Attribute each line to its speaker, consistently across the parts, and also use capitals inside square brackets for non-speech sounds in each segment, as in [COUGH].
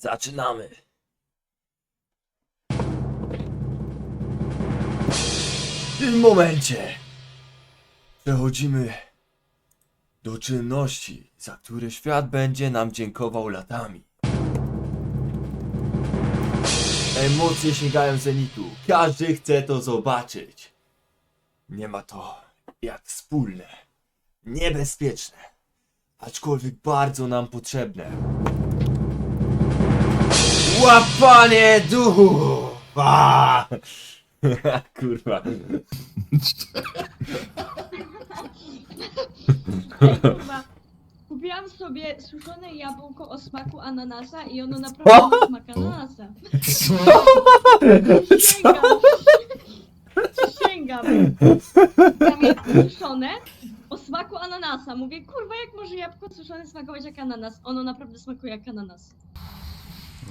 Speaker 1: Zaczynamy. W tym momencie przechodzimy do czynności, za które świat będzie nam dziękował latami. Emocje sięgają zenitu. Każdy chce to zobaczyć. Nie ma to jak wspólne, niebezpieczne, aczkolwiek bardzo nam potrzebne. Łapanie duchów! A! [LAUGHS] Kurwa.
Speaker 2: Ej, kurwa. Kupiłam sobie suszone jabłko o smaku ananasa i ono naprawdę ma smak ananasa. Przysięgam. Przysięgam. Tam jest suszone o smaku ananasa. Mówię, kurwa, jak może jabłko suszone smakować jak ananas? Ono naprawdę smakuje jak ananas.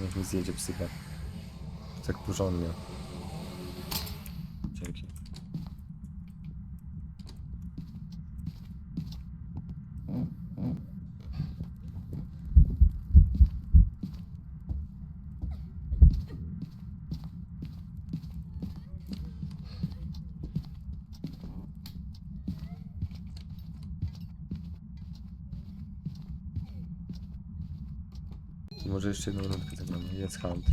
Speaker 1: Niech mi zjedzie psycha. Tak porządnie. Może jeszcze jedną rundkę zagramy. Jest hunt.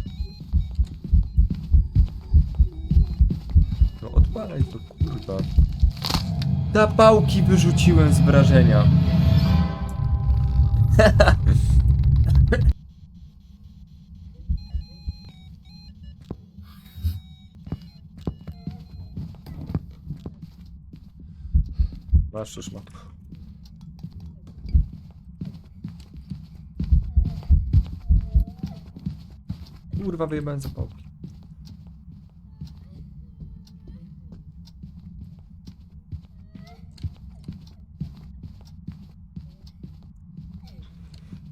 Speaker 1: No odpalaj to kurwa. Zapałki wyrzuciłem z wrażenia. [LAUGHS] Masz już ma. Kurwa wyjebałem zapałki.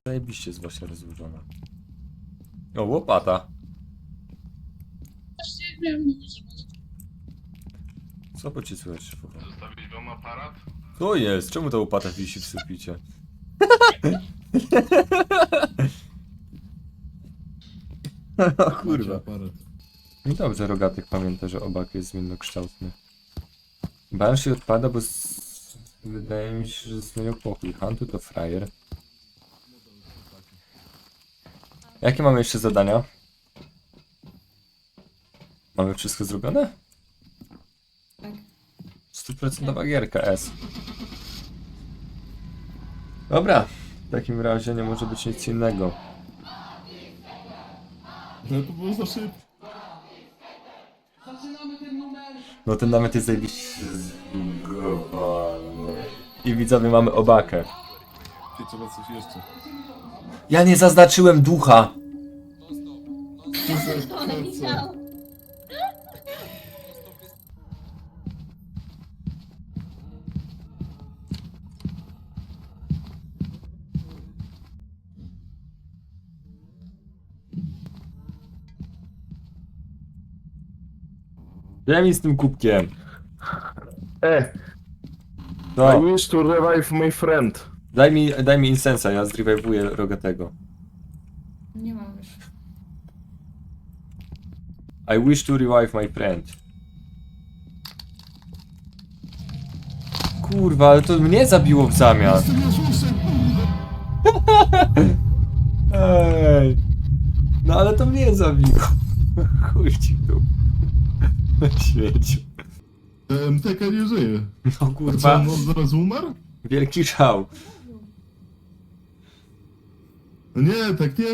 Speaker 1: Zajebiście jest właśnie rozłożona. O, łopata. Co bo cię słychać, szefowa?
Speaker 3: Zostawić wam aparat?
Speaker 1: Co jest? Czemu ta łopata wisi w suficie? [LAUGHS] [LAUGHS] o kurwa. No dobrze, Rogatek pamięta, że obak jest zmiennokształtny. Banshee odpada, bo z... wydaje mi się, że zmienił pokój. Huntu to frajer. Jakie mamy jeszcze zadania? Mamy wszystko zrobione?
Speaker 2: Tak.
Speaker 1: Stuprocentowa gierka S. Dobra, w takim razie nie może być nic innego.
Speaker 4: No to było za szybko.
Speaker 1: No ten namiot jest zajebiście zbugowany. I widzowie mamy obakę.
Speaker 4: Ty trzeba coś jeszcze.
Speaker 1: Ja nie zaznaczyłem ducha.
Speaker 2: To widział.
Speaker 1: Daj mi z tym kubkiem.
Speaker 3: E, I
Speaker 1: No,
Speaker 3: wish to revive my friend.
Speaker 1: daj mi, daj mi insensa, ja zrewajwuję rogatego.
Speaker 2: Nie mam już.
Speaker 1: I wish to revive my friend. Kurwa, ale to mnie zabiło w zamian.
Speaker 4: Jestem Jezusem, [LAUGHS]
Speaker 1: Ej. No ale to mnie zabiło. [LAUGHS] Chuj ci tu. Śmieciu.
Speaker 4: MTK nie żyje.
Speaker 1: No
Speaker 4: A co,
Speaker 1: kurwa,
Speaker 4: on zaraz umarł?
Speaker 1: wielki szał.
Speaker 4: No Nie, tak nie.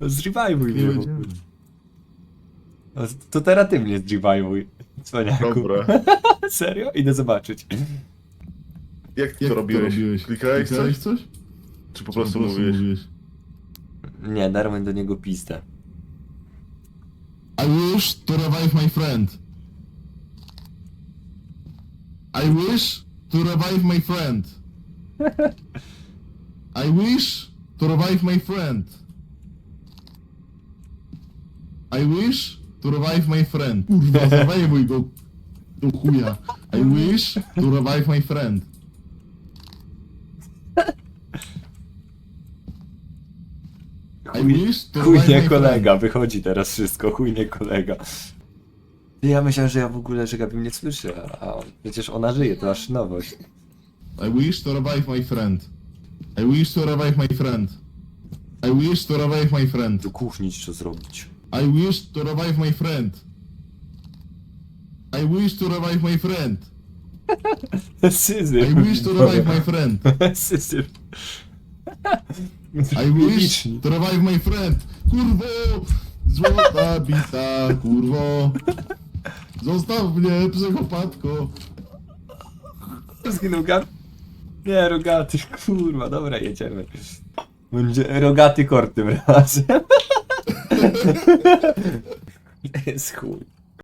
Speaker 1: Zrewajwuj
Speaker 4: Nie
Speaker 1: mnie.
Speaker 4: będziemy.
Speaker 1: bo- No, To teraz ty mnie zrewajwuj. Cwaniaku.
Speaker 3: Dobra. [LAUGHS]
Speaker 1: Serio? Idę zobaczyć.
Speaker 3: Jak ty
Speaker 4: Jak
Speaker 3: to robiłeś?
Speaker 4: robiłeś?
Speaker 3: Klikałeś
Speaker 4: Klikałeś
Speaker 3: coś?
Speaker 4: coś?
Speaker 3: Czy po prostu mówiłeś?
Speaker 1: Nie, darłem do niego pistę.
Speaker 4: I wish to revive my friend. I wish to revive my friend. [LAUGHS] I wish to revive my friend. I wish to revive my friend. Kurwa, zawajmuj go do chuja. I wish to revive my friend. To
Speaker 1: Chuj nie kolega, wychodzi teraz wszystko, chuj nie kolega. Ja myślałem, że ja w ogóle, że Gabi mnie słyszy, a przecież ona żyje, to aż nowość.
Speaker 4: I wish to revive my friend. I wish to revive my friend. I wish to revive my friend.
Speaker 1: Do kuchni co zrobić.
Speaker 4: I wish to revive my friend. I wish to revive my friend. [LAUGHS]
Speaker 1: Syzyf.
Speaker 4: I wish to revive my friend. [LAUGHS]
Speaker 1: Syzyf.
Speaker 4: I wish to revive my friend. Kurwo! Złota bita, kurwo! Zostaw mnie, psychopatko!
Speaker 1: Zginął Gab? Nie, rogaty, kurwa, dobra, jedziemy. Będzie rogaty kort tym razem. [LAUGHS] Jest chuj.